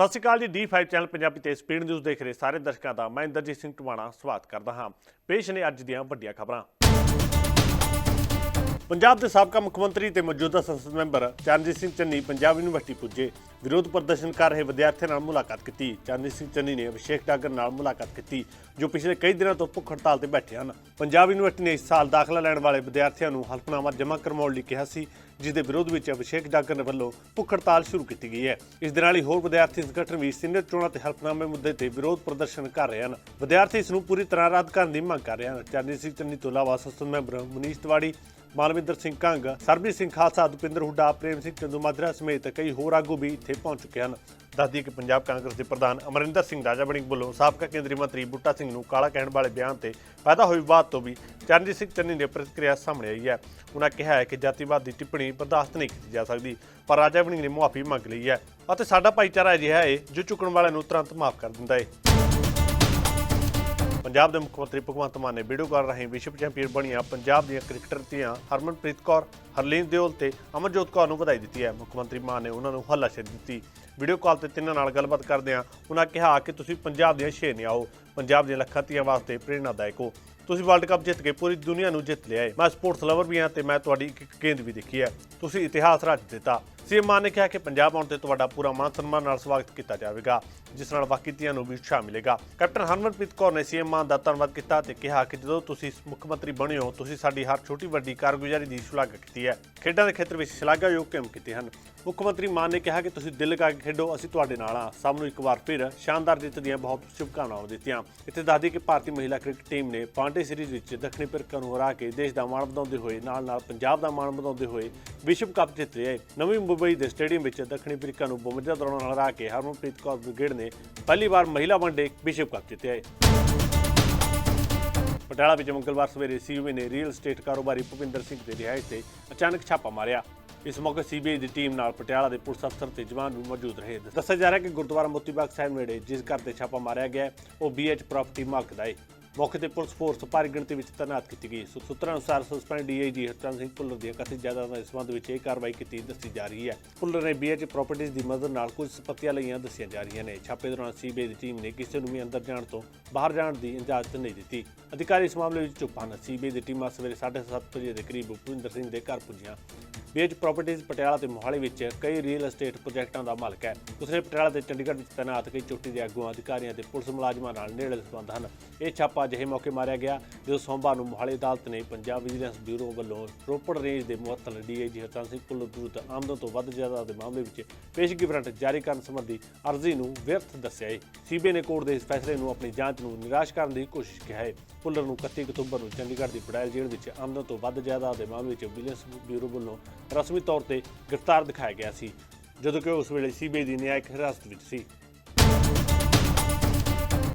ਸਤਿ ਸ਼੍ਰੀ ਅਕਾਲ ਜੀ D5 channel Punjabi ਤੇ ਸਪੀਡ ਨਿਊਜ਼ ਦੇਖ ਰਹੇ ਸਾਰੇ ਦਰਸ਼ਕਾਂ ਦਾ। ਮੈਂ ਇੰਦਰਜੀਤ ਸਿੰਘ ਟਵਾਣਾ ਸਵਾਗਤ ਕਰਦਾ ਹਾਂ। ਪੇਸ਼ ਨੇ ਅੱਜ ਦੀਆਂ ਵੱਡੀਆਂ ਖਬਰਾਂ। ਪੰਜਾਬ ਦੇ ਸਾਬਕਾ ਮੁੱਖ ਮੰਤਰੀ ਤੇ ਮੌਜੂਦਾ ਸੰਸਦ ਮੈਂਬਰ ਚਰਨਜੀਤ ਸਿੰਘ ਚੰਨੀ ਪੰਜਾਬ ਯੂਨੀਵਰਸਿਟੀ ਪੁੱਜੇ। ਵਿਰੋਧ ਪ੍ਰਦਰਸ਼ਨ ਕਰ ਰਹੇ ਵਿਦਿਆਰਥੀਆਂ ਨਾਲ ਮੁਲਾਕਾਤ ਕੀਤੀ। ਚਰਨਜੀਤ ਸਿੰਘ ਚੰਨੀ ਨੇ ਅਭਿਸ਼ੇਕ ਡਾਗਰ ਨਾਲ ਮੁਲਾਕਾਤ ਕੀਤੀ, ਜੋ ਪਿਛਲੇ ਕਈ ਦਿਨਾਂ ਤੋਂ ਭੁੱਖ ਹੜਤਾਲ ਤੇ ਬੈਠੇ ਹਨ। ਪੰਜਾਬ ਯੂਨੀਵਰਸਿਟੀ ਨੇ ਇਸ ਸਾਲ ਦਾਖਲਾ ਲੈਣ ਵਾਲੇ ਵਿਦਿਆਰਥੀਆਂ ਨੂੰ ਹਲਫਨਾਮਾ ਜਮ੍ਹਾਂ ਕਰਵਾਉਣ ਲਈ ਕਿਹਾ ਸੀ। ਜਿਸ ਦੇ ਵਿਰੋਧ ਵਿੱਚ ਅਭਿਸ਼ੇਕ ਡਾਗਰ ਵੱਲੋਂ ਭੁੱਖ ਹੜਤਾਲ ਸ਼ੁਰੂ ਕੀਤੀ ਗਈ ਹੈ। ਇਸ ਦੇ ਨਾਲ ਹੀ ਹੋਰ ਵਿਦਿਆਰਥੀ ਸੰਗਠਨ ਵੀ ਸੀਨੀਅਰ ਚੋਣਾਂ ਤੇ ਹਲਫਨਾਮੇ ਮੁੱਦੇ ਤੇ ਵਿਰੋਧ ਪ੍ਰਦਰਸ਼ਨ ਕਰ ਰਹੇ ਹਨ। ਵਿਦਿਆਰਥੀ ਇਸ ਨੂੰ ਪੂਰੀ ਤਰ੍ਹਾਂ ਰੱਦ ਕਰਨ ਦੀ ਮੰਗ ਕਰ ਰਹੇ ਹਨ। ਚਰਨਜੀਤ ਸਿੰਘ ਚੰਨੀ ਤੋਂ ਇਲਾਵਾ ਸੰਸਦ ਮੈਂਬਰ ਮਨੀਸ਼ ਤਿਵਾੜੀ, ਮਾਲਵਿੰਦਰ ਸਿੰਘ ਕੰਗ, ਸਰਬਜੀਤ ਸਿੰਘ ਖਾਲਸਾ, ਦੁਪਿੰਦਰ ਹੁੱਡਾ, ਪ੍ਰੇਮ ਸਿੰਘ ਚੰਦੂਮਾਜਰਾ ਸਮੇਤ ਕਈ ਹੋਰ ਆਗੂ ਵੀ ਇੱਥੇ ਪਹੁੰਚ ਚੁੱਕੇ ਹਨ। ਦੱਸਦੀ ਕਿ ਪੰਜਾਬ ਕਾਂਗਰਸ ਦੇ ਪ੍ਰਧਾਨ ਅਮਰਿੰਦਰ ਸਿੰਘ ਰਾਜਾ ਵੜਿੰਗ ਵੱਲੋਂ ਸਾਬਕਾ ਕੇਂਦਰੀ ਮੰਤਰੀ ਬੁੱਟਾ ਸਿੰਘ ਨੂੰ ਕਾਲਾ ਕਹਿਣ ਵਾਲੇ ਬਿਆਨ ਤੇ ਪੈਦਾ ਹੋਈ ਵਿਵਾਦ ਤੋਂ ਵੀ ਚਰਨਜੀਤ ਸਿੰਘ ਚੰਨੀ ਦੀ ਪ੍ਰਤੀਕਿਰਿਆ ਸਾਹਮਣੇ ਆਈ ਹੈ। ਉਹਨਾਂ ਕਿਹਾ ਹੈ ਕਿ ਜਾਤੀਵਾਦ ਦੀ ਟਿੱਪਣੀ ਬਰਦਾਸ਼ਤ ਨਹੀਂ ਕੀਤੀ ਜਾ ਸਕਦੀ, ਪਰ ਰਾਜਾ ਵੜਿੰਗ ਨੇ ਮੁਆਫੀ ਮੰਗ ਲਈ ਹੈ ਅਤੇ ਸਾਡਾ ਭਾਈਚਾਰਾ ਅਜਿਹਾ ਹੈ, ਜੋ ਚੁੱਕਣ ਵਾਲਿਆਂ ਨੂੰ ਤੁਰੰਤ ਮਾਫ ਕਰ ਦਿੰਦਾ ਹੈ। ਪੰਜਾਬ ਦੇ ਮੁੱਖ ਮੰਤਰੀ ਭਗਵੰਤ ਮਾਨ ਨੇ ਵੀਡੀਓ ਕਾਲ ਰਾਹੀਂ ਵਿਸ਼ਵ ਚੈਂਪੀਅਨ ਬਣੀਆਂ ਪੰਜਾਬ ਦੀਆਂ ਕ੍ਰਿਕਟਰ ਧੀਆਂ ਹਰਮਨਪ੍ਰੀਤ ਕੌਰ, ਹਰਲੀਨ ਦਿਓਲ ਤੇ ਅਮਰਜੋਤ ਕੌਰ ਨੂੰ ਵਧਾਈ ਦਿੱਤੀ ਹੈ। ਮੁੱਖ ਮੰਤਰੀ ਮਾਨ ਨੇ ਉਹਨਾਂ ਨੂੰ ਹੱਲਾਸ਼ੇਰੀ ਦਿੱਤੀ। ਵੀਡੀਓ ਕਾਲ ਤੇ ਤਿੰਨਾਂ ਨਾਲ ਗੱਲਬਾਤ ਕਰਦਿਆਂ ਉਹਨਾਂ ਕਿਹਾ ਕਿ ਤੁਸੀਂ ਪੰਜਾਬ ਦੀਆਂ ਸ਼ੇਰਨੀਆਂ ਆਓ ਪੰਜਾਬ ਦੀਆਂ ਲੱਖਾਂ ਧੀਆਂ ਵਾਸਤੇ ਪ੍ਰੇਰਨਾਦਾਇਕ ਹੋ। ਤੁਸੀਂ ਵਰਲਡ ਕੱਪ ਜਿੱਤ ਕੇ ਪੂਰੀ ਦੁਨੀਆ ਨੂੰ ਜਿੱਤ ਲਿਆ ਹੈ। ਮੈਂ ਸਪੋਰਟਸ ਲਵਰ ਵੀ ਹਾਂ ਤੇ ਮੈਂ ਤੁਹਾਡੀ ਇੱਕ ਗੇਂਦ ਵੀ ਦੇਖੀ ਹੈ। ਤੁਸੀਂ ਇਤਿਹਾਸ ਰਚ ਦਿੱਤਾ। ਸੀਐਮ ਮਾਨ ਨੇ ਕਿਹਾ ਕਿ ਪੰਜਾਬ ਆਉਣ ਤੇ ਤੁਹਾਡਾ ਪੂਰਾ ਮਾਨ ਸਨਮਾਨ ਨਾਲ ਸਵਾਗਤ ਕੀਤਾ ਜਾਵੇਗਾ, ਜਿਸ ਨਾਲ ਬਾਕੀ ਧੀਆਂ ਨੂੰ ਵੀ ਉਤਸ਼ਾਹ ਮਿਲੇਗਾ। ਕੈਪਟਨ ਹਰਮਨਪ੍ਰੀਤ ਕੌਰ ਨੇ ਸੀਐਮ ਮਾਨ ਦਾ ਧੰਨਵਾਦ ਕੀਤਾ ਤੇ ਕਿਹਾ ਕਿ ਜਦੋਂ ਤੁਸੀਂ ਮੁੱਖ ਮੰਤਰੀ ਬਣੇ ਹੋ, ਤੁਸੀਂ ਸਾਡੀ ਹਰ ਛੋਟੀ ਵੱਡੀ ਕਾਰਗੁਜ਼ਾਰੀ ਦੀ ਸ਼ਲਾਘਾ ਕੀਤੀ ਹੈ। ਖੇਡਾਂ ਦੇ ਖੇਤਰ ਵਿੱਚ ਸ਼ਲਾਘਾਯੋਗ ਕੰਮ ਕੀਤੇ ਹਨ। ਮੁੱਖ ਮੰਤਰੀ ਮਾਨ ਨੇ ਕਿਹਾ ਕਿ ਤੁਸੀਂ ਦਿਲ ਲਗਾ ਕੇ ਖੇਡੋ, ਅਸੀਂ ਤੁਹਾਡੇ ਨਾਲ ਹਾਂ। ਸਭ ਨੂੰ ਇੱਕ ਵਾਰ ਫਿਰ ਸ਼ਾਨਦਾਰ ਜਿੱਤ ਦੀਆਂ ਬਹੁਤ ਸ਼ੁਭਕਾਮਨਾਵਾਂ ਦਿੱਤੀਆਂ। ਇੱਥੇ ਦੱਸਦੀ ਕਿ ਭਾਰਤੀ ਮਹਿਲਾ ਕ੍ਰਿਕਟ ਟੀਮ ਨੇ ਪਾਂਡੇ ਸੀਰੀਜ਼ ਵਿੱਚ ਦੱਖਣੀ ਅਫਰੀਕਾ ਨੂੰ ਹਰਾ ਕੇ ਦੇਸ਼ ਦਾ ਮਾਣ ਵਧਾਉਂਦੇ ਹੋਏ ਨਾਲ ਨਾਲ ਪੰਜਾਬ ਦਾ ਮਾਣ ਵਧਾਉਂਦੇ ਹੋਏ ਵਿਸ਼ਵ ਕੱਪ ਜਿੱਤ ਲਿਆ ਹੈ। ਨਵੀਂ ਮੁੰਬਈ ਦੇ ਸਟੇਡੀਅਮ ਵਿੱਚ ਦੱਖਣੀ ਅਫਰੀਕਾ ਨੂੰ 52 ਦੌੜਾਂ ਨਾਲ ਹਰਾ ਕੇ ਹਰਮਨਪ੍ਰੀਤ ਕੌਰ ਬ੍ਰਿਗੇਡ ਨੇ ਪਹਿਲੀ ਵਾਰ ਮਹਿਲਾ ਵਨਡੇ ਵਿਸ਼ਵ ਕੱਪ ਜਿੱਤਿਆ ਹੈ। ਪਟਿਆਲਾ ਵਿੱਚ ਮੰਗਲਵਾਰ ਸਵੇਰੇ ਸੀਬੀਆਈ ਨੇ ਰੀਅਲ estate ਕਾਰੋਬਾਰੀ ਭੁਪਿੰਦਰ ਸਿੰਘ ਦੇ ਰਿਹਾਇਸ਼ ਤੇ ਅਚਾਨਕ ਛਾਪਾ ਮਾਰਿਆ। ਇਸ ਮੌਕੇ ਸੀਬੀਆਈ ਦੀ ਟੀਮ ਨਾਲ ਪਟਿਆਲਾ ਦੇ ਪੁਲਿਸ ਅਫਸਰ ਤੇ ਜਵਾਨ ਵੀ ਮੌਜੂਦ ਰਹੇ। ਦੱਸਿਆ ਜਾ ਰਿਹਾ ਕਿ ਗੁਰਦੁਆਰਾ ਮੋਤੀਬਾਗ ਸਾਹਿਬ ਨੇੜੇ ਜਿਸ ਘਰ ਤੇ ਛਾਪਾ ਮਾਰਿਆ ਗਿਆ ਉਹ ਬੀਐਚ ਪ੍ਰਾਪਰਟੀ ਮਾਲਕ ਦਾ ਹੈ। ਮੌਕੇ ਤੇ ਪੁਲਿਸ ਫੋਰਸ ਭਾਰੀ ਗਿਣਤੀ ਵਿੱਚ ਤੈਨਾਤ ਕੀਤੀ ਗਈ। ਸੂਤਰਾਂ ਅਨੁਸਾਰ ਸਸਪੈਂਡ ਡੀਆਈਜੀ ਹਰਚੰਦ ਸਿੰਘ ਭੁੱਲਰ ਦੀਆਂ ਕਥਿਤ ਜਾਇਦਾਦਾਂ ਦੇ ਸੰਬੰਧ ਵਿੱਚ ਇਹ ਕਾਰਵਾਈ ਕੀਤੀ ਦੱਸੀ ਜਾ ਰਹੀ ਹੈ। ਭੁੱਲਰ ਨੇ ਬੀਐਚ ਪ੍ਰਾਪਰਟੀਜ਼ ਦੀ ਮਦਦ ਨਾਲ ਕੁਝ ਸੰਪਤੀਆਂ ਲਈਆਂ ਦੱਸੀਆਂ ਜਾ ਰਹੀਆਂ ਨੇ। ਛਾਪੇ ਦੌਰਾਨ ਸੀਬੀਆਈ ਦੀ ਟੀਮ ਨੇ ਕਿਸੇ ਨੂੰ ਵੀ ਅੰਦਰ ਜਾਣ ਤੋਂ ਬਾਹਰ ਜਾਣ ਦੀ ਇਜਾਜ਼ਤ ਨਹੀਂ ਦਿੱਤੀ। ਅਧਿਕਾਰੀ ਇਸ ਮਾਮਲੇ ਵਿੱਚ ਚੁੱਪ ਹਨ। ਸੀਬੀਆਈ ਦੀ ਟੀਮਾਂ ਸਵੇਰੇ 7:30 ਵਜੇ ਦੇ ਕਰੀਬ ਭੁਪਿੰਦਰ ਸਿੰਘ ਦੇ ਘਰ ਪੁੱਜੀਆਂ। ਬੀਐਚ ਪ੍ਰਾਪਰਟੀਜ਼ ਪਟਿਆਲਾ ਤੇ ਮੋਹਾਲੀ ਵਿੱਚ ਕਈ ਰੀਅਲ ਏਸਟੇਟ ਪ੍ਰੋਜੈਕਟਾਂ ਦਾ ਮਾਲਕ ਹੈ। ਉਸਨੇ ਪਟਿਆਲਾ ਤੇ ਚੰਡੀਗੜ੍ਹ ਵਿੱਚ ਤੈਨਾਤ ਕਈ ਚੋਟੀ ਦੇ ਆਗੂਆਂ, ਅਧਿਕਾਰੀਆਂ ਤੇ ਪੁਲਿਸ ਮੁਲਾਜ਼ਮਾਂ ਨਾਲ ਨੇੜੇ ਸੰਬੰਧ ਹਨ। ਇਹ ਛਾਪਾ ਅਜਿਹੇ ਮੌਕੇ ਮਾਰਿਆ ਗਿਆ, ਜਦੋਂ ਸੋਮਵਾਰ ਨੂੰ ਮੋਹਾਲੀ ਅਦਾਲਤ ਨੇ ਪੰਜਾਬ ਵਿਜੀਲੈਂਸ ਬਿਊਰੋ ਵੱਲੋਂ ਰੋਪੜ ਰੇਂਜ ਦੇ ਮੁਅੱਤਲ ਡੀਆਈਜੀ ਹਰਚੰਦ ਸਿੰਘ ਭੁੱਲਰ ਵਿਰੁੱਧ ਆਮਦਨ ਤੋਂ ਵੱਧ ਜ਼ਿਆਦਾ ਦੇ ਮਾਮਲੇ ਵਿੱਚ ਪੇਸ਼ਗੀ ਵਾਰੰਟ ਜਾਰੀ ਕਰਨ ਸੰਬੰਧੀ ਅਰਜ਼ੀ ਨੂੰ ਵਿਅਰਥ ਦੱਸਿਆ ਹੈ ਸੀਬੀਆਈ ਨੇ ਕੋਰਟ ਦੇ ਇਸ ਫੈਸਲੇ ਨੂੰ ਆਪਣੀ ਜਾਂਚ ਨੂੰ ਨਿਰਾਸ਼ ਕਰਨ ਦੀ ਕੋਸ਼ਿਸ਼ ਕੀਤੀ ਹੈ ਭੁੱਲਰ ਨੂੰ 31 ਅਕਤੂਬਰ ਨੂੰ ਚੰਡੀਗੜ੍ਹ ਦੀ ਪੜਾਇਲ ਜੇਲ੍ਹ ਵਿੱਚ ਆਮਦਨ ਤੋਂ ਵੱਧ ਜ਼ਿਆਦਾ ਦੇ ਮਾਮਲੇ ਵਿੱਚ ਵਿਜੀਲੈਂਸ ਬਿਊਰੋ ਵੱਲੋਂ ਰਸਮੀ ਤੌਰ ਤੇ ਗ੍ਰਿਫਤਾਰ ਦਿਖਾਇਆ ਗਿਆ ਸੀ, ਜਦੋਂ ਕਿ ਉਸ ਵੇਲੇ ਸੀਬੀਆਈ ਦੀ ਨਿਆਇਕ ਹਿਰਾਸਤ ਵਿੱਚ ਸੀ।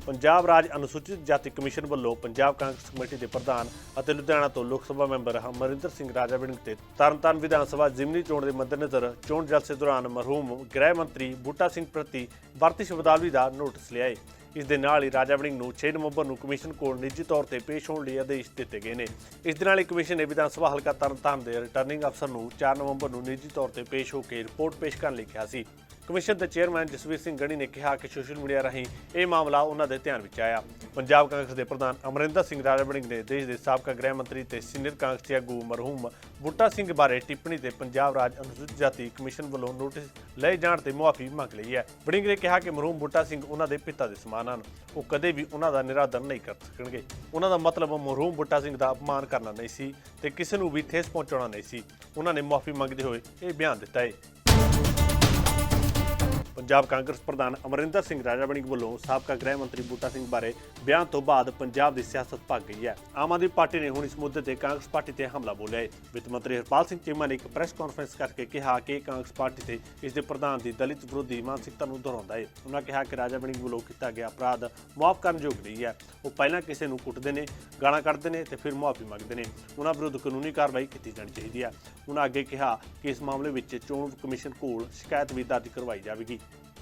ਪੰਜਾਬ ਰਾਜ ਅਨੁਸੂਚਿਤ ਜਾਤੀ ਕਮਿਸ਼ਨ ਵੱਲੋਂ ਪੰਜਾਬ ਕਾਂਗਰਸ ਕਮੇਟੀ ਦੇ ਪ੍ਰਧਾਨ ਅਤੇ ਲੁਧਿਆਣਾ ਤੋਂ ਲੋਕ ਸਭਾ ਮੈਂਬਰ ਹਮਰਿੰਦਰ ਸਿੰਘ ਰਾਜਾ ਤੇ ਤਰਨਤਾਰਨ ਵਿਧਾਨ ਸਭਾ ਜ਼ਿਮਨੀ ਚੋਣ ਦੇ ਮੱਦੇਨਜ਼ਰ ਚੋਣ ਜਲਸੇ ਦੌਰਾਨ ਮਰਹੂਮ ਗ੍ਰਹਿ ਮੰਤਰੀ ਬੂਟਾ ਸਿੰਘ ਪ੍ਰਤੀ ਵਰਤੀ ਸ਼ਬਦਾਵਲੀ ਦਾ ਨੋਟਿਸ ਲਿਆ ਹੈ ਇਸ ਦੇ ਨਾਲ ਹੀ ਰਾਜਾ ਵੜਿੰਗ ਨੂੰ 6 ਨਵੰਬਰ ਨੂੰ ਕਮਿਸ਼ਨ ਕੋਲ ਨਿੱਜੀ ਤੌਰ ਤੇ ਪੇਸ਼ ਹੋਣ ਲਈ ਆਦੇਸ਼ ਦਿੱਤੇ ਗਏ ਨੇ। ਇਸ ਦੇ ਨਾਲ ਹੀ ਕਮਿਸ਼ਨ ਨੇ ਵਿਧਾਨ ਸਭਾ ਹਲਕਾ ਤਰਨਤਾਰਨ ਦੇ ਰਿਟਰਨਿੰਗ ਅਫਸਰ ਨੂੰ 4 ਨਵੰਬਰ ਨੂੰ ਨਿੱਜੀ ਤੌਰ ਤੇ ਪੇਸ਼ ਹੋ ਕੇ ਰਿਪੋਰਟ ਪੇਸ਼ ਕਰਨ ਲਈ ਕਿਹਾ ਸੀ। ਕਮਿਸ਼ਨ ਦੇ ਚੇਅਰਮੈਨ ਜਸਵੀਰ ਸਿੰਘ ਗਣੀ ਨੇ ਕਿਹਾ ਕਿ ਸੋਸ਼ਲ ਮੀਡੀਆ ਰਾਹੀਂ ਇਹ ਮਾਮਲਾ ਉਹਨਾਂ ਦੇ ਧਿਆਨ ਵਿੱਚ ਆਇਆ। ਪੰਜਾਬ ਕਾਂਗਰਸ ਦੇ ਪ੍ਰਧਾਨ ਅਮਰਿੰਦਰ ਸਿੰਘ ਰਾਜਾ ਵੜਿੰਗ ਨੇ ਦੇਸ਼ ਦੇ ਸਾਬਕਾ ਗ੍ਰਹਿ ਮੰਤਰੀ ਤੇ ਸੀਨੀਅਰ ਕਾਂਗਰਸੀ ਆਗੂ ਮਰਹੂਮ ਬੁੱਟਾ ਸਿੰਘ ਬਾਰੇ ਟਿੱਪਣੀ ਤੇ ਪੰਜਾਬ ਰਾਜ ਅਨੁਸੂਚਿਤ ਜਾਤੀ ਕਮਿਸ਼ਨ ਵੱਲੋਂ ਨੋਟਿਸ ਲਏ ਜਾਣ ਤੇ ਮੁਆਫੀ ਮੰਗ ਲਈ ਹੈ। ਵੜਿੰਗ ਨੇ ਕਿਹਾ ਕਿ ਮਰਹੂਮ ਬੁੱਟਾ ਸਿੰਘ ਉਹਨਾਂ ਦੇ ਪਿਤਾ ਦੇ ਸਮਾਨ ਹਨ। ਉਹ ਕਦੇ ਵੀ ਉਹਨਾਂ ਦਾ ਨਿਰਾਦਰ ਨਹੀਂ ਕਰ ਸਕਣਗੇ। ਉਹਨਾਂ ਦਾ ਮਤਲਬ ਮਰਹੂਮ ਬੁੱਟਾ ਸਿੰਘ ਦਾ ਅਪਮਾਨ ਕਰਨਾ ਨਹੀਂ ਸੀ ਤੇ ਕਿਸੇ ਨੂੰ ਵੀ ਠੇਸ ਪਹੁੰਚਾਉਣਾ ਨਹੀਂ ਸੀ। ਉਹਨਾਂ ਨੇ ਮੁਆਫੀ ਮੰਗਦੇ ਹੋਏ ਇਹ ਬਿਆਨ ਦਿੱਤਾ ਹੈ। ਪੰਜਾਬ ਕਾਂਗਰਸ ਪ੍ਰਧਾਨ ਅਮਰਿੰਦਰ ਸਿੰਘ ਰਾਜਾ ਵੜਿੰਗ ਵੱਲੋਂ ਸਾਬਕਾ ਗ੍ਰਹਿ ਮੰਤਰੀ ਬੂਟਾ ਸਿੰਘ ਬਾਰੇ ਬਿਆਨ ਤੋਂ ਬਾਅਦ ਪੰਜਾਬ ਦੀ ਸਿਆਸਤ ਭੱਗ ਗਈ ਹੈ। ਆਮ ਆਦਮੀ ਪਾਰਟੀ ਨੇ ਹੁਣ ਇਸ ਮੁੱਦੇ ਤੇ ਕਾਂਗਰਸ ਪਾਰਟੀ ਤੇ ਹਮਲਾ ਬੋਲਿਆ ਹੈ। ਵਿੱਤ ਮੰਤਰੀ ਹਰਪਾਲ ਸਿੰਘ ਚੀਮਾ ਨੇ ਇੱਕ ਪ੍ਰੈਸ ਕਾਨਫਰੰਸ ਕਰਕੇ ਕਿਹਾ ਕਿ ਕਾਂਗਰਸ ਪਾਰਟੀ ਤੇ ਇਸ ਦੇ ਪ੍ਰਧਾਨ ਦੀ ਦਲਿਤ ਵਿਰੋਧੀ ਮਾਨਸਿਕਤਾ ਨੂੰ ਦੁਹਰਾਉਂਦਾ ਹੈ। ਉਹਨਾਂ ਕਿਹਾ ਕਿ ਰਾਜਾ ਵੜਿੰਗ ਵੱਲੋਂ ਕੀਤਾ ਗਿਆ ਅਪਰਾਧ ਮੁਆਫ ਕਰਨ ਯੋਗ ਨਹੀਂ ਹੈ। ਉਹ ਪਹਿਲਾਂ ਕਿਸੇ ਨੂੰ ਕੁੱਟਦੇ ਨੇ, ਗਾਲਾਂ ਕੱਢਦੇ ਨੇ ਤੇ ਫਿਰ ਮੁਆਫੀ ਮੰਗਦੇ ਨੇ। ਉਹਨਾਂ ਵਿਰੁੱਧ ਕਾਨੂੰਨੀ ਕਾਰਵਾਈ ਕੀਤੀ ਜਾਣੀ ਚਾਹੀਦੀ ਹੈ। ਉਹਨਾਂ ਅੱਗੇ ਕਿਹਾ ਕਿ ਇਸ ਮਾਮਲੇ ਵਿੱਚ ਚੋਣ ਕਮਿਸ਼ਨ ਕੋਲ ਸ਼ਿਕਾਇਤ ਵੀ ਦਰਜ ਕਰਵਾਈ ਜਾਵੇਗੀ।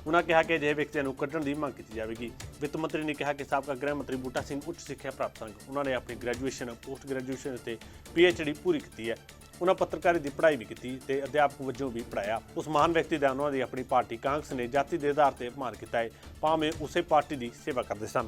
ਉਨ੍ਹਾਂ ਕਿਹਾ ਕਿ ਅਜਿਹੇ ਵਿਅਕਤੀਆਂ ਨੂੰ ਕੱਢਣ ਦੀ ਮੰਗ ਕੀਤੀ ਜਾਵੇਗੀ। ਵਿੱਤ ਮੰਤਰੀ ਨੇ ਕਿਹਾ ਕਿ ਸਾਬਕਾ ਗ੍ਰਹਿ ਮੰਤਰੀ ਬੂਟਾ ਸਿੰਘ ਉੱਚ ਸਿੱਖਿਆ ਪ੍ਰਾਪਤ ਹਨ ਉਹਨਾਂ ਨੇ ਆਪਣੀ ਗ੍ਰੈਜੂਏਸ਼ਨ ਪੋਸਟ ਗ੍ਰੈਜੂਏਸ਼ਨ ਅਤੇ ਡੀ ਪੂਰੀ ਕੀਤੀ ਹੈ। ਉਹਨਾਂ ਪੱਤਰਕਾਰੀ ਦੀ ਪੜ੍ਹਾਈ ਵੀ ਕੀਤੀ ਤੇ ਅਧਿਆਪਕ ਵਜੋਂ ਵੀ ਪੜ੍ਹਾਇਆ। ਉਸ ਮਹਾਨ ਵਿਅਕਤੀ ਦਾ ਉਹਨਾਂ ਦੀ ਆਪਣੀ ਪਾਰਟੀ ਕਾਂਗਰਸ ਨੇ ਜਾਤੀ ਦੇ ਆਧਾਰ ਤੇ ਅਪਮਾਨ ਕੀਤਾ ਹੈ। ਭਾਵੇਂ ਉਸੇ ਪਾਰਟੀ ਦੀ ਸੇਵਾ ਕਰਦੇ ਸਨ।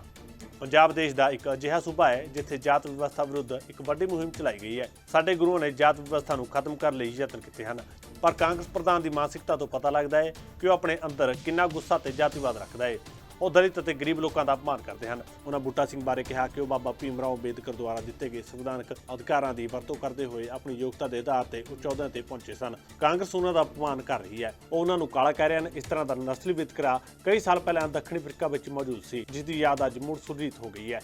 ਪੰਜਾਬ ਦੇਸ਼ ਦਾ ਇੱਕ ਅਜਿਹਾ ਸੂਬਾ ਹੈ, ਜਿੱਥੇ ਜਾਤ ਵਿਵਸਥਾ ਵਿਰੁੱਧ ਇੱਕ ਵੱਡੀ ਮੁਹਿੰਮ ਚਲਾਈ ਗਈ ਹੈ। ਸਾਡੇ ਗੁਰੂਆਂ ਨੇ ਜਾਤ ਵਿਵਸਥਾ ਨੂੰ ਖਤਮ ਕਰਨ ਲਈ ਯਤਨ ਕੀਤੇ ਹਨ। ਪਰ ਕਾਂਗਰਸ ਪ੍ਰਧਾਨ ਦੀ ਮਾਨਸਿਕਤਾ ਤੋਂ ਪਤਾ ਲੱਗਦਾ ਹੈ ਕਿ ਉਹ ਆਪਣੇ ਅੰਦਰ ਕਿੰਨਾ ਗੁੱਸਾ ਤੇ ਜਾਤੀਵਾਦ ਰੱਖਦਾ ਹੈ। ਉਹ ਦਲਿਤ ਅਤੇ ਗਰੀਬ ਲੋਕਾਂ ਦਾ ਅਪਮਾਨ ਕਰਦੇ ਹਨ। ਉਹਨਾਂ ਬੂਟਾ ਸਿੰਘ ਬਾਰੇ ਕਿਹਾ ਕਿ ਉਹ ਬਾਬਾ ਭੀਮ ਰਾਓ ਅੰਬੇਦਕਰ ਦੁਆਰਾ ਦਿੱਤੇ ਗਏ ਸੰਵਿਧਾਨਕ ਅਧਿਕਾਰਾਂ ਦੀ ਵਰਤੋਂ ਕਰਦੇ ਹੋਏ ਆਪਣੀ ਯੋਗਤਾ ਦੇ ਆਧਾਰ ਤੇ ਉਹ ਅਹੁਦਿਆਂ ਤੇ ਪਹੁੰਚੇ ਸਨ। ਕਾਂਗਰਸ ਉਹਨਾਂ ਦਾ ਅਪਮਾਨ ਕਰ ਰਹੀ ਹੈ। ਉਹ ਉਹਨਾਂ ਨੂੰ ਕਾਲਾ ਕਹਿ ਰਹੇ ਹਨ। ਇਸ ਤਰ੍ਹਾਂ ਦਾ ਨਸਲੀ ਵਿਤਕਰਾ ਕਈ ਸਾਲ ਪਹਿਲਾਂ ਦੱਖਣੀ ਅਫਰੀਕਾ ਵਿੱਚ ਮੌਜੂਦ ਸੀ ਜਿਸ ਦੀ ਯਾਦ ਅੱਜ ਮੁੜ ਸੁਰਜੀਤ ਹੋ ਗਈ ਹੈ।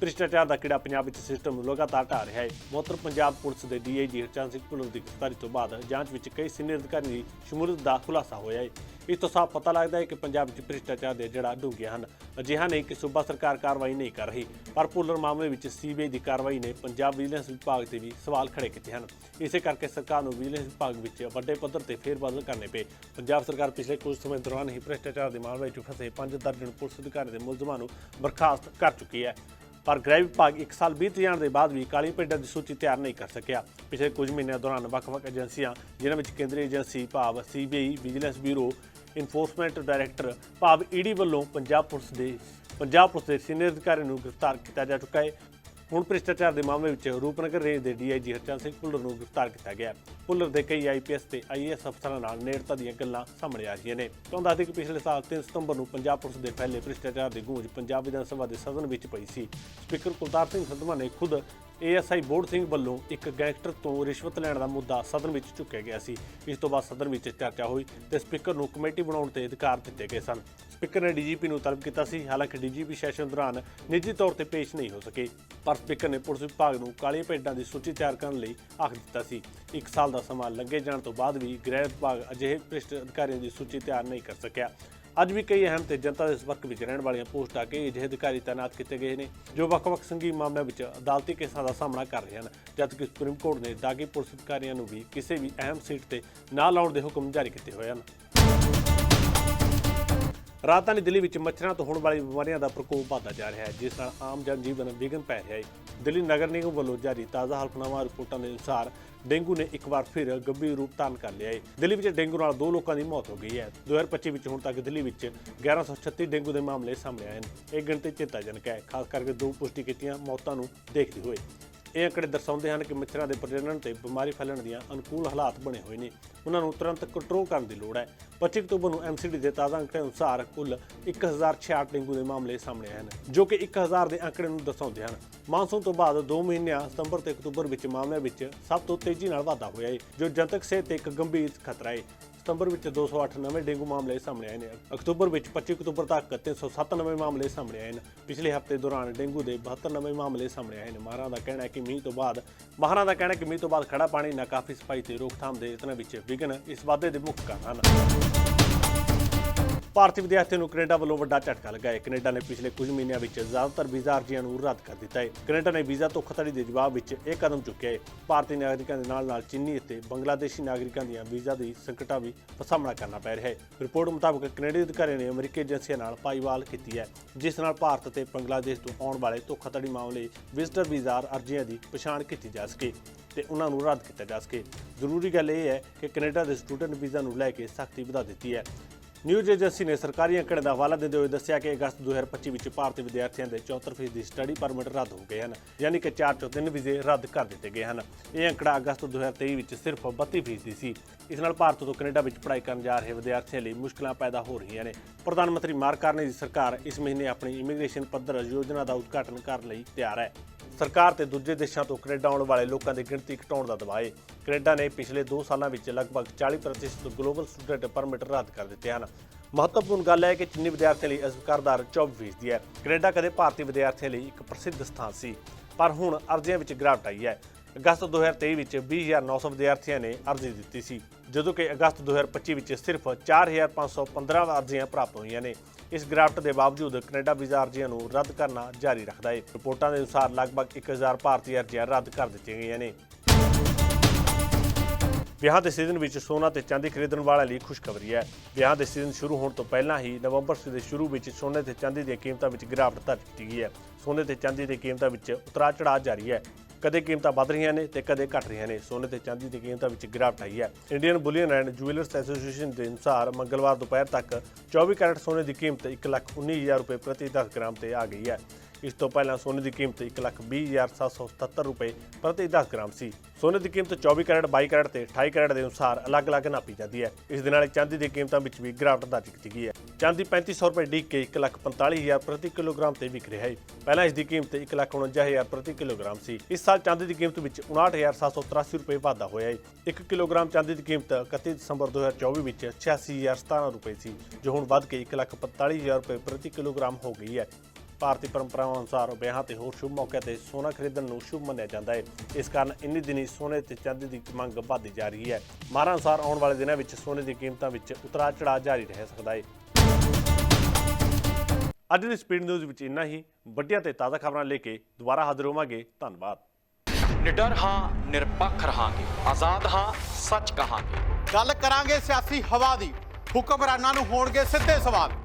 ਭ੍ਰਿਸ਼ਟਾਚਾਰ ਦਾ ਕੀੜਾ ਪੰਜਾਬ ਵਿੱਚ ਸਿਸਟਮ ਨੂੰ ਲਗਾਤਾਰ ਢਾਹ ਰਿਹਾ ਹੈ? ਮੋਤਰ ਪੰਜਾਬ ਪੁਲਿਸ ਦੇ ਡੀਆਈਜੀ ਹਰਚੰਦ ਸਿੰਘ ਭੁੱਲਰ ਦੀ ਗ੍ਰਿਫਤਾਰੀ ਤੋਂ ਬਾਅਦ ਜਾਂਚ ਵਿੱਚ ਕਈ ਸੀਨੀਅਰ ਅਧਿਕਾਰੀਆਂ ਦੀ ਸ਼ਮੂਲੀਅਤ ਦਾ ਖੁਲਾਸਾ ਹੋਇਆ ਹੈ। ਇਸ ਤੋਂ ਸਾਫ਼ ਪਤਾ ਲੱਗਦਾ ਹੈ ਕਿ ਪੰਜਾਬ ਵਿੱਚ ਭ੍ਰਿਸ਼ਟਾਚਾਰ ਦੇ ਜੜਾ ਡੂੰਘੀਆਂ ਹਨ। ਅਜਿਹਾ ਨਹੀਂ ਕਿ ਸੂਬਾ ਸਰਕਾਰ ਕਾਰਵਾਈ ਨਹੀਂ ਕਰ ਰਹੀ, ਪਰ ਭੁੱਲਰ ਮਾਮਲੇ ਵਿੱਚ ਸੀਬੀਆਈ ਦੀ ਕਾਰਵਾਈ ਨੇ ਪੰਜਾਬ ਵਿਜੀਲੈਂਸ ਵਿਭਾਗ ਤੇ ਵੀ ਸਵਾਲ ਖੜੇ ਕੀਤੇ ਹਨ। ਇਸੇ ਕਰਕੇ ਸਰਕਾਰ ਨੂੰ ਵਿਜੀਲੈਂਸ ਵਿਭਾਗ ਵਿੱਚ ਵੱਡੇ ਪੱਧਰ ਤੇ ਫੇਰਬਦਲ ਕਰਨੇ ਪਏ। ਪੰਜਾਬ ਸਰਕਾਰ ਪਿਛਲੇ ਕੁਝ ਸਮੇਂ ਦੌਰਾਨ ਹੀ ਭ੍ਰਿਸ਼ਟਾਚਾਰ ਦੇ ਮਾਮਲੇ ਵਿੱਚ ਫਸੇ ਪੰਜ ਦਰਜਨ ਪੁਲਿਸ ਅਧਿਕਾਰੀ ਦੇ ਮੁਲਜ਼ਮਾਂ ਨੂੰ ਬਰਖਾਸਤ ਕਰ ਚੁੱਕੀ ਹੈ। ਪਰ ਗ੍ਰਹਿ ਵਿਭਾਗ 1 ਸਾਲ ਬੀਤ ਜਾਣ ਦੇ ਬਾਅਦ ਵੀ ਕਾਲੀ ਪਿੰਡਾਂ ਦੀ ਸੂਚੀ ਤਿਆਰ ਨਹੀਂ ਕਰ ਸਕਿਆ। ਪਿਛਲੇ ਕੁਝ ਮਹੀਨਿਆਂ ਦੌਰਾਨ ਵੱਖ-ਵੱਖ ਏਜੰਸੀਆਂ, ਜਿਨ੍ਹਾਂ ਵਿੱਚ ਕੇਂਦਰੀ ਏਜੰਸੀ ਭਾਵ CBI, vigilance bureau, enforcement director ਭਾਵ ਈਡੀ ਵੱਲੋਂ ਪੰਜਾਬ ਪੁਲਿਸ ਦੇ ਪੰਜਾਬ ਪੁਲਿਸ ਦੇ ਸੀਨੀਅਰ ਅਧਿਕਾਰੀ ਨੂੰ ਗ੍ਰਿਫਤਾਰ ਕੀਤਾ ਜਾ ਚੁੱਕਾ ਹੈ। ਹੁਣ ਭ੍ਰਿਸ਼ਟਾਚਾਰ ਦੇ ਮਾਮਲੇ ਵਿੱਚ ਰੂਪਨਗਰ ਰੇਂਜ ਦੇ ਡੀਆਈਜੀ ਹਰਚੰਦ ਸਿੰਘ ਭੁੱਲਰ ਨੂੰ ਗ੍ਰਿਫਤਾਰ ਕੀਤਾ ਗਿਆ ਭੁੱਲਰ ਦੇ ਕਈ ਆਈਪੀਐਸ ਤੇ ਆਈਏਐਸ ਅਫਸਰਾਂ ਨਾਲ ਨੇੜਤਾ ਦੀਆਂ ਗੱਲਾਂ ਸਾਹਮਣੇ ਆ ਰਹੀਆਂ ਨੇ। ਤੁਹਾਨੂੰ ਦੱਸ ਕਿ ਪਿਛਲੇ ਸਾਲ 3 ਸਤੰਬਰ ਨੂੰ ਪੰਜਾਬ ਪੁਲਿਸ ਦੇ ਫੈਲੇ ਭ੍ਰਿਸ਼ਟਾਚਾਰ ਦੀ ਗੂੰਜ ਪੰਜਾਬ ਵਿਧਾਨ ਸਭਾ ਦੇ ਸਦਨ ਵਿੱਚ ਪਈ ਸੀ। ਸਪੀਕਰ ਕੁਲਤਾਰ ਸਿੰਘ ਸੰਧਵਾ ਨੇ ਖੁਦ ਏਐਸਆਈ ਬੋਰਡ ਸਿੰਘ ਵੱਲੋਂ ਇੱਕ ਗੈਂਗਸਟਰ ਤੋਂ ਰਿਸ਼ਵਤ ਲੈਣ ਦਾ ਮੁੱਦਾ ਸਦਨ ਵਿੱਚ ਚੁੱਕਿਆ ਗਿਆ ਸੀ। ਇਸ ਤੋਂ ਬਾਅਦ ਸਦਨ ਵਿੱਚ ਚਰਚਾ ਹੋਈ ਤੇ ਸਪੀਕਰ ਨੂੰ ਕਮੇਟੀ ਬਣਾਉਣ ਤੇ ਅਧਿਕਾਰ ਦਿੱਤੇ ਗਏ ਸਨ। ਸਪੀਕਰ ਨੇ ਡੀਜੀਪੀ ਨੂੰ ਤਲਬ ਕੀਤਾ ਸੀ, ਹਾਲਾਂਕਿ ਡੀਜੀਪੀ ਸੈਸ਼ਨ ਦੌਰਾਨ ਨਿੱਜੀ ਤੌਰ ਤੇ ਪੇਸ਼ ਨਹੀਂ ਹੋ ਸਕੇ, ਪਰ ਸਪੀਕਰ ਨੇ ਪੁਲਿਸ ਵਿਭਾਗ ਨੂੰ ਕਾਲੀਆਂ ਭੇਡਾਂ ਦੀ ਸੂਚੀ ਤਿਆਰ ਕਰਨ ਲਈ ਆਖ ਦਿੱਤਾ ਸੀ। ਇੱਕ ਸਾਲ ਦਾ ਸਮਾਂ ਲੰਘੇ ਜਾਣ ਤੋਂ ਬਾਅਦ ਵੀ ਗ੍ਰਹਿ ਵਿਭਾਗ ਅਜਿਹੇ ਭ੍ਰਿਸ਼ਟ ਅਧਿਕਾਰੀਆਂ ਦੀ ਸੂਚੀ ਤਿਆਰ ਨਹੀਂ ਕਰ ਸਕਿਆ। ਅੱਜ ਵੀ ਕਈ ਅਹਿਮ ਤੇ ਜਨਤਾ ਦੇ ਸੰਪਰਕ ਵਿੱਚ ਰਹਿਣ ਵਾਲੀਆਂ ਪੋਸਟਾਂ ਕੇ ਅਜਿਹੇ ਅਧਿਕਾਰੀ ਤਾਇਨਾਤ ਕੀਤੇ ਗਏ ਨੇ, ਜੋ ਵੱਖ-ਵੱਖ ਸੰਗੀਨ ਮਾਮਲਿਆਂ ਵਿੱਚ ਅਦਾਲਤੀ ਕੇਸਾਂ ਦਾ ਸਾਹਮਣਾ ਕਰ ਰਹੇ ਹਨ। ਜਦਕਿ ਸੁਪਰੀਮ ਕੋਰਟ ਨੇ ਦਾਗੀ ਪੁਲਿਸ ਅਧਿਕਾਰੀਆਂ ਨੂੰ ਵੀ ਕਿਸੇ ਵੀ ਅਹਿਮ ਸੀਟ ਤੇ ਨਾ ਲਾਉਣ ਦੇ ਹੁਕਮ ਜਾਰੀ ਕੀਤੇ ਹੋਏ ਹਨ। ਰਾਜਧਾਨੀ ਦਿੱਲੀ ਵਿੱਚ ਮੱਛਰਾਂ ਤੋਂ ਹੋਣ ਵਾਲੀ ਬਿਮਾਰੀਆਂ ਦਾ ਪ੍ਰਕੋਪ ਵਧਦਾ ਜਾ ਰਿਹਾ ਹੈ, ਜਿਸ ਨਾਲ ਆਮ ਜਨ ਜੀਵਨ ਵਿਘਨ ਪੈ ਰਿਹਾ ਹੈ। ਦਿੱਲੀ ਨਗਰ ਨਿਗਮ ਵੱਲੋਂ ਜਾਰੀ ਤਾਜ਼ਾ ਹਲਫਨਾਮਾ ਰਿਪੋਰਟਾਂ ਦੇ ਅਨੁਸਾਰ ਡੇਂਗੂ ਨੇ ਇੱਕ ਵਾਰ ਫਿਰ ਗੰਭੀਰ ਰੂਪ ਧਾਰਨ ਕਰ ਲਿਆ ਹੈ। ਦਿੱਲੀ ਵਿੱਚ ਡੇਂਗੂ ਨਾਲ ਦੋ ਲੋਕਾਂ ਦੀ ਮੌਤ ਹੋ ਗਈ ਹੈ। 2025 ਵਿੱਚ ਹੁਣ ਤੱਕ ਦਿੱਲੀ ਵਿੱਚ 1136 ਡੇਂਗੂ ਦੇ ਮਾਮਲੇ ਸਾਹਮਣੇ ਆਏ ਹਨ ਇਹ ਗਿਣਤੀ ਚਿੰਤਾਜਨਕ ਹੈ, ਖਾਸ ਕਰਕੇ ਦੋ ਪੁਸ਼ਟੀ ਕੀਤੀਆਂ ਮੌਤਾਂ ਨੂੰ ਦੇਖਦੇ ਹੋਏ। ਇਹ ਅੰਕੜੇ ਦਰਸਾਉਂਦੇ ਹਨ ਕਿ ਮੱਛਰਾਂ ਦੇ ਪ੍ਰਜਨਨ ਤੇ ਬਿਮਾਰੀ ਫੈਲਣ ਦੀਆਂ ਅਨੁਕੂਲ ਹਾਲਾਤ ਬਣੇ ਹੋਏ ਨੇ। ਉਹਨਾਂ ਨੂੰ ਤੁਰੰਤ ਕੰਟਰੋਲ ਕਰਨ ਦੀ ਲੋੜ ਹੈ। 25 ਅਕਤੂਬਰ ਨੂੰ ਐਮਸੀਡੀ ਦੇ ਤਾਜ਼ਾ ਅੰਕੜੇ ਅਨੁਸਾਰ ਕੁੱਲ 1066 ਡੇਂਗੂ ਦੇ ਮਾਮਲੇ ਸਾਹਮਣੇ ਆਏ ਹਨ, ਜੋ ਕਿ 1000 ਦੇ ਅੰਕੜੇ ਨੂੰ ਦਰਸਾਉਂਦੇ ਹਨ। ਮਾਨਸੂਨ ਤੋਂ ਬਾਅਦ 2 ਮਹੀਨਿਆਂ ਸਤੰਬਰ ਤੇ ਅਕਤੂਬਰ ਵਿੱਚ ਮਾਮਲਿਆਂ ਵਿੱਚ ਸਭ ਤੋਂ ਤੇਜ਼ੀ ਨਾਲ ਵਾਧਾ ਹੋਇਆ ਹੈ, ਜੋ ਜਨਤਕ ਸਿਹਤ ਤੇ ਇੱਕ ਗੰਭੀਰ ਖਤਰਾ ਹੈ। ਸਤੰਬਰ ਵਿੱਚ 208 ਨਵੇਂ ਡੇਂਗੂ ਮਾਮਲੇ ਸਾਹਮਣੇ ਆਏ ਨੇ। ਅਕਤੂਬਰ ਵਿੱਚ 25 ਅਕਤੂਬਰ ਤੱਕ 307 ਨਵੇਂ ਮਾਮਲੇ ਸਾਹਮਣੇ ਆਏ ਨੇ। ਪਿਛਲੇ ਹਫ਼ਤੇ ਦੌਰਾਨ ਡੇਂਗੂ ਦੇ 72 ਨਵੇਂ ਮਾਮਲੇ ਸਾਹਮਣੇ ਆਏ ਨੇ। ਮਾਹਰਾਂ ਦਾ ਕਹਿਣਾ ਹੈ ਕਿ ਮੀਂਹ ਤੋਂ ਬਾਅਦ ਮਾਹਰਾਂ ਦਾ ਕਹਿਣਾ ਹੈ ਕਿ ਮੀਂਹ ਤੋਂ ਬਾਅਦ ਖੜਾ ਪਾਣੀ ਨਾਕਾਫੀ ਸਫ਼ਾਈ ਤੇ ਰੋਕਥਾਮ ਦੇ ਯਤਨਾਂ ਵਿੱਚ ਵਿਘਨ ਇਸ ਵਾਧੇ ਦੇ ਮੁੱਖ ਕਾਰਨ ਹਨ। ਭਾਰਤੀ ਵਿਦਿਆਰਥੀਆਂ ਨੂੰ ਕੈਨੇਡਾ ਵੱਲੋਂ ਵੱਡਾ ਝਟਕਾ ਲੱਗਾ ਹੈ। ਕੈਨੇਡਾ ਨੇ ਪਿਛਲੇ ਕੁਝ ਮਹੀਨਿਆਂ ਵਿੱਚ ਜ਼ਿਆਦਾਤਰ ਵੀਜ਼ਾ ਅਰਜ਼ੀਆਂ ਨੂੰ ਰੱਦ ਕਰ ਦਿੱਤਾ ਹੈ। ਕੈਨੇਡਾ ਨੇ ਵੀਜ਼ਾ ਧੋਖਾਧੜੀ ਦੇ ਜਵਾਬ ਵਿੱਚ ਇਹ ਕਦਮ ਚੁੱਕਿਆ ਹੈ। ਭਾਰਤੀ ਨਾਗਰਿਕਾਂ ਦੇ ਨਾਲ ਨਾਲ ਚੀਨੀ ਅਤੇ ਬੰਗਲਾਦੇਸ਼ੀ ਨਾਗਰਿਕਾਂ ਦੀਆਂ ਵੀਜ਼ਾ ਦੀ ਸੰਕਟਾਂ ਵੀ ਸਾਹਮਣਾ ਕਰਨਾ ਪੈ ਰਿਹਾ ਹੈ। ਰਿਪੋਰਟ ਮੁਤਾਬਕ ਕੈਨੇਡੀ ਅਧਿਕਾਰੀਆਂ ਨੇ ਅਮਰੀਕੀ ਏਜੰਸੀਆਂ ਨਾਲ ਪਾਈਵਾਲ ਕੀਤੀ ਹੈ, ਜਿਸ ਨਾਲ ਭਾਰਤ ਅਤੇ ਬੰਗਲਾਦੇਸ਼ ਤੋਂ ਆਉਣ ਵਾਲੇ ਧੋਖਾਧੜੀ ਮਾਮਲੇ, ਵਿਜ਼ਟਰ ਵੀਜ਼ਾ ਅਰਜ਼ੀਆਂ ਦੀ ਪਛਾਣ ਕੀਤੀ ਜਾ ਸਕੇ ਤੇ ਉਹਨਾਂ ਨੂੰ ਰੱਦ ਕੀਤਾ ਜਾ ਸਕੇ। ਜ਼ਰੂਰੀ ਗੱਲ ਇਹ ਹੈ ਕਿ ਕੈਨੇਡਾ ਦੇ ਸਟੂਡੈਂਟ ਵੀਜ਼ਾ ਨੂੰ ਲੈ ਕੇ ਸਖਤੀ ਵਧਾ ਦਿੱਤੀ ਹੈ। ਨਿਊਜ਼ ਏਜੰਸੀ ਨੇ ਸਰਕਾਰੀ ਅੰਕੜੇ ਦਾ ਹਵਾਲਾ ਦਿੰਦੇ ਹੋਏ ਦੱਸਿਆ ਕਿ ਅਗਸਤ 2025 ਵਿੱਚ ਭਾਰਤੀ ਵਿਦਿਆਰਥੀਆਂ ਦੇ 74% ਦੀ ਸਟੱਡੀ ਪਰਮਿਟ ਰੱਦ ਹੋ ਗਏ ਹਨ, ਯਾਨੀ ਕਿ 4 ਚੋਂ 3 ਵੀਜ਼ੇ ਰੱਦ ਕਰ ਦਿੱਤੇ ਗਏ ਹਨ। ਇਹ ਅੰਕੜਾ ਅਗਸਤ 2023 ਵਿੱਚ ਸਿਰਫ 32% ਸੀ। ਇਸ ਨਾਲ ਭਾਰਤ ਤੋਂ ਕੈਨੇਡਾ ਵਿੱਚ ਪੜ੍ਹਾਈ ਕਰਨ ਜਾ ਰਹੇ ਵਿਦਿਆਰਥੀਆਂ ਲਈ ਮੁਸ਼ਕਲਾਂ ਪੈਦਾ ਹੋ ਰਹੀਆਂ ਨੇ। ਪ੍ਰਧਾਨ ਮੰਤਰੀ ਮਾਰਕ ਕਾਰਨੇ ਦੀ ਸਰਕਾਰ ਇਸ ਮਹੀਨੇ ਆਪਣੀ ਇਮੀਗ੍ਰੇਸ਼ਨ ਪੱਧਰ ਯੋਜਨਾ ਦਾ ਉਦਘਾਟਨ ਕਰਨ ਲਈ ਤਿਆਰ ਹੈ। ਸਰਕਾਰ ਤੇ ਦੂਜੇ ਦੇਸ਼ਾਂ ਤੋਂ ਕੈਨੇਡਾ ਆਉਣ ਵਾਲੇ ਲੋਕਾਂ ਦੀ ਗਿਣਤੀ ਘਟਾਉਣ ਦਾ ਦਬਾਅ ਹੈ ਕੈਨੇਡਾ ਨੇ ਪਿਛਲੇ 2 ਸਾਲਾਂ ਵਿੱਚ ਲਗਭਗ 40% ਗਲੋਬਲ ਸਟੂਡੈਂਟ ਪਰਮਿਟ ਰੱਦ ਕਰ ਦਿੱਤੇ ਹਨ। ਮਹੱਤਵਪੂਰਨ ਗੱਲ ਹੈ ਕਿ ਚੀਨੀ ਵਿਦਿਆਰਥੀਆਂ ਲਈ ਅਸਵੀਕਾਰ ਦਰ 24% ਹੈ। ਕੈਨੇਡਾ ਕਦੇ ਭਾਰਤੀ ਵਿਦਿਆਰਥੀਆਂ ਲਈ ਇੱਕ ਪ੍ਰਸਿੱਧ ਸਥਾਨ ਸੀ, ਪਰ ਹੁਣ ਅਰਜ਼ੀਆਂ ਵਿੱਚ ਗਿਰਾਵਟ ਆਈ ਹੈ। ਅਗਸਤ 2023 ਵਿੱਚ 20900 ਵਿਦਿਆਰਥੀਆਂ ਨੇ ਅਰਜ਼ੀ ਦਿੱਤੀ ਸੀ, ਜਦੋਂ ਕਿ ਅਗਸਤ 2025 ਵਿੱਚ ਸਿਰਫ 4515 ਅਰਜ਼ੀਆਂ ਪ੍ਰਾਪਤ ਹੋਈਆਂ ਨੇ। ਇਸ ਗਿਰਾਵਟ ਦੇ ਬਾਵਜੂਦ ਕੈਨੇਡਾ ਵੀਜ਼ਾ ਅਰਜ਼ੀਆਂ ਨੂੰ ਰੱਦ ਕਰਨਾ ਜਾਰੀ ਰੱਖਦਾ ਹੈ। ਰਿਪੋਰਟਾਂ ਦੇ ਅਨੁਸਾਰ ਲਗਭਗ 1000 ਭਾਰਤੀ ਅਰਜ਼ੀਆਂ ਰੱਦ ਕਰ ਦਿੱਤੀਆਂ ਗਈਆਂ ਨੇ। ਵਿਆਹ ਦੇ ਸੀਜ਼ਨ ਵਿੱਚ ਸੋਨਾ ਤੇ ਚਾਂਦੀ ਖਰੀਦਣ ਵਾਲਿਆਂ ਲਈ ਖੁਸ਼ਖਬਰੀ ਹੈ। ਵਿਆਹ ਦੇ ਸੀਜ਼ਨ ਸ਼ੁਰੂ ਹੋਣ ਤੋਂ ਪਹਿਲਾਂ ਹੀ ਨਵੰਬਰ ਦੇ ਸ਼ੁਰੂ ਵਿੱਚ ਸੋਨੇ ਤੇ ਚਾਂਦੀ ਦੀਆਂ ਕੀਮਤਾਂ ਵਿੱਚ ਗਿਰਾਵਟ ਦਰਜ ਕੀਤੀ ਗਈ ਹੈ। ਸੋਨੇ ਤੇ ਚਾਂਦੀ ਦੀਆਂ ਕੀਮਤਾਂ ਵਿੱਚ ਉਤਰਾਅ ਚੜਾਅ ਜਾਰੀ ਹੈ। ਕਦੇ ਕੀਮਤਾਂ ਵੱਧ ਰਹੀਆਂ ਨੇ ਤੇ ਕਦੇ ਘਟ ਰਹੀਆਂ ਨੇ। ਸੋਨੇ ਤੇ ਚਾਂਦੀ ਦੀ ਕੀਮਤਾਂ ਵਿੱਚ ਗਿਰਾਵਟ ਆਈ ਹੈ। Indian bullion and jewellers association ਦੇ ਅਨੁਸਾਰ ਮੰਗਲਵਾਰ ਦੁਪਹਿਰ ਤੱਕ 24 ਕੈਰਟ ਸੋਨੇ ਦੀ ਕੀਮਤ 1,19,000 ਰੁਪਏ ਪ੍ਰਤੀ 10 ਗ੍ਰਾਮ ਤੇ ਆ ਗਈ ਹੈ। ਇਸ ਤੋਂ ਪਹਿਲਾਂ ਸੋਨੇ ਦੀ ਕੀਮਤ 1,20,777 ਰੁਪਏ ਪ੍ਰਤੀ 10 ਗ੍ਰਾਮ ਸੀ। ਸੋਨੇ ਦੀ ਕੀਮਤ 24 ਕੈਰਟ 22 ਕੈਰਟ ਤੇ 28 ਕੈਰਟ ਦੇ ਅਨੁਸਾਰ ਅਲੱਗ-ਅਲੱਗ ਨਾਪੀ ਜਾਂਦੀ ਹੈ। ਇਸ ਦੇ ਨਾਲ ਚਾਂਦੀ ਦੀ ਕੀਮਤਾਂ ਵਿੱਚ ਵੀ ਗਿਰਾਵਟ ਦਰਜ ਕੀਤੀ ਗਈ ਹੈ। ਚਾਂਦੀ 3500 ਰੁਪਏ ਡੀਕ ਕੇ 1,45,000 ਪ੍ਰਤੀ ਕਿਲੋਗ੍ਰਾਮ ਤੇ ਵਿਕ ਰਿਹਾ ਹੈ। ਪਹਿਲਾਂ ਇਸ ਦੀ ਕੀਮਤ 1,49,000 ਪ੍ਰਤੀ ਕਿਲੋਗ੍ਰਾਮ ਸੀ। ਇਸ ਸਾਲ ਚਾਂਦੀ ਦੀ ਕੀਮਤ ਵਿੱਚ 59783 ਰੁਪਏ ਵਾਧਾ ਹੋਇਆ ਹੈ। 1 ਕਿਲੋਗ੍ਰਾਮ ਚਾਂਦੀ ਦੀ ਕੀਮਤ 31 ਦਸੰਬਰ 2024 ਵਿੱਚ 86017 ਰੁਪਏ ਸੀ ਜੋ ਹੁਣ ਵੱਧ ਕੇ 1,45,000 ਰੁਪਏ ਪ੍ਰਤੀ ਕਿਲੋਗ੍ਰਾਮ ਹੋ ਗਈ ਹੈ। ਭਾਰਤੀ ਪਰੰਪਰਾਵਾਂ ਅਨੁਸਾਰ ਵਿਆਹਾਂ ਤੇ ਹੋਰ ਸ਼ੁਭ ਮੌਕਿਆਂ ਤੇ ਸੋਨਾ ਖਰੀਦਣ ਨੂੰ ਸ਼ੁਭ ਮੰਨਿਆ ਜਾਂਦਾ ਹੈ। ਇਸ ਕਾਰਨ ਇੰਨੀ ਦਿਨੀ ਸੋਨੇ ਤੇ ਚਾਂਦੀ ਦੀ ਮੰਗ ਵਧਦੀ ਜਾ ਰਹੀ ਹੈ। ਮਾਰਾਂ ਅਨੁਸਾਰ ਆਉਣ ਵਾਲੇ ਦਿਨਾਂ ਵਿੱਚ ਸੋਨੇ ਦੀ ਕੀਮਤਾਂ ਵਿੱਚ ਉਤਰਾਅ ਚੜਾਅ ਜਾਰੀ ਰਹਿ ਸਕਦਾ ਹੈ। ਅੱਜ ਦੀ ਸਪੀਡ ਨਿਊਜ਼ ਵਿੱਚ ਇੰਨਾ ਹੀ। ਵੱਡੀਆਂ ਤੇ ਤਾਜ਼ਾ ਖਬਰਾਂ ਲੈ ਕੇ ਦੁਬਾਰਾ ਹਾਜ਼ਰ ਹੋਵਾਂਗੇ। ਧੰਨਵਾਦ। ਨਿਡਰ ਹਾਂ ਨਿਰਪੱਖ ਰਹਾਂਗੇ। ਆਜ਼ਾਦ ਹਾਂ ਸੱਚ ਕਹਾਂਗੇ। ਗੱਲ ਕਰਾਂਗੇ ਸਿਆਸੀ ਹਵਾ ਦੀ। ਹੁਕਮਰਾਨਾਂ ਨੂੰ ਹੋਣਗੇ ਸਿੱਧੇ ਸਵਾਲ।